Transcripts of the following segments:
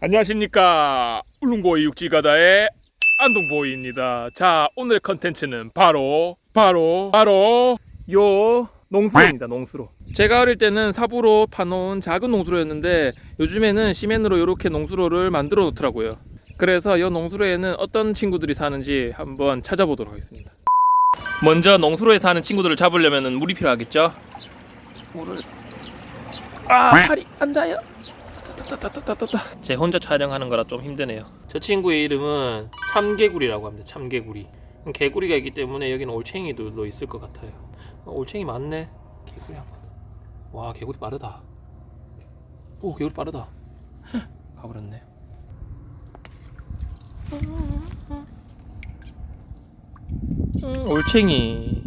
안녕하십니까. 울릉도의 육지가다의 안동보이입니다. 자 오늘의 컨텐츠는 바로 바로 바로 요 농수로입니다 농수로. 제가 어릴 때는 삽으로 파놓은 작은 농수로였는데 요즘에는 시멘으로 이렇게 농수로를 만들어 놓더라고요. 그래서 이 농수로에는 어떤 친구들이 사는지 한번 찾아보도록 하겠습니다. 먼저 농수로에 사는 친구들을 잡으려면 물이 필요하겠죠? 물을. 아 팔이 앉아요 따따따따따따. 제 혼자 촬영하는 거라 좀 힘드네요. 저 친구의 이름은 참개구리라고 합니다. 참개구리. 개구리가 있기 때문에 여기는 올챙이도 있을 것 같아요. 어, 올챙이 많네. 개구리 한 번. 와 개구리 빠르다. 오 개구리 빠르다. 헉, 가버렸네. 음, 올챙이.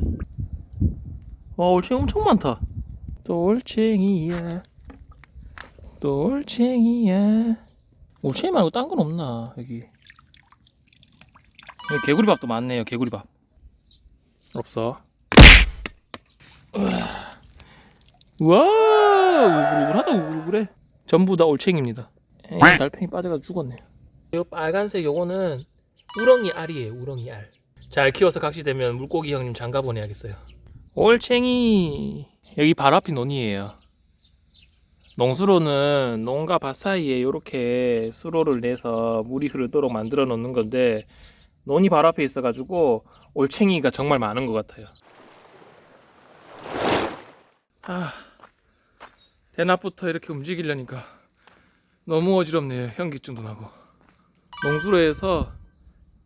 와 올챙이 엄청 많다. 또 올챙이야. 또 올챙이야. 올챙이 말고 딴 건 없나 여기. 여기 개구리밥도 많네요. 개구리밥. 없어. 와 우글우글하다 우글우글해. 전부 다 올챙입니다. 에이, 달팽이 빠져가 죽었네요. 이 빨간색 요거는 우렁이 알이에요. 우렁이 알. 잘 키워서 각시되면 물고기 형님 장가 보내야겠어요. 올챙이 여기 바로 앞이 논이에요. 농수로는 농가 밭 사이에 이렇게 수로를 내서 물이 흐르도록 만들어 놓는 건데 논이 바로 앞에 있어가지고 올챙이가 정말 많은 것 같아요. 아, 대낮부터 이렇게 움직이려니까 너무 어지럽네요. 현기증도 나고. 농수로에서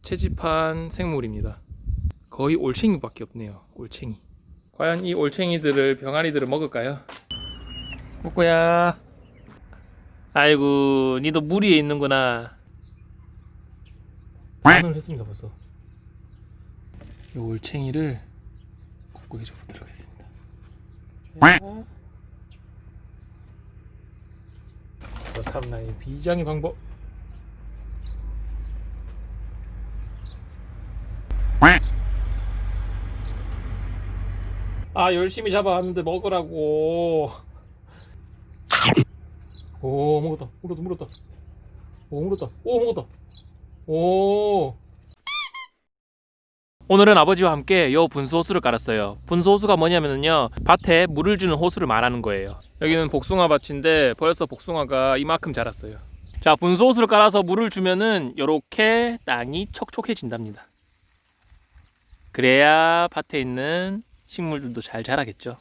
채집한 생물입니다. 거의 올챙이밖에 없네요. 올챙이. 과연 이 올챙이들을 병아리들을 먹을까요? 꼬꼬야. 아이고, 니도 물 위에 있는구나. 반을 했습니다 벌써. 이 올챙이를 꼬꼬에 줘보도록 하겠습니다. 그렇다면 나의 비장의 방법. 아 열심히 잡아왔는데 먹으라고. 오 먹었다. 물었다 물었다. 오 물었다. 오 먹었다. 오. 오늘은 아버지와 함께 요 분수 호수를 깔았어요. 분수 호수가 뭐냐면요 밭에 물을 주는 호수를 말하는 거예요. 여기는 복숭아 밭인데 벌써 복숭아가 이만큼 자랐어요. 자 분수 호수를 깔아서 물을 주면은 요렇게 땅이 촉촉해진답니다. 그래야 밭에 있는 식물들도 잘 자라겠죠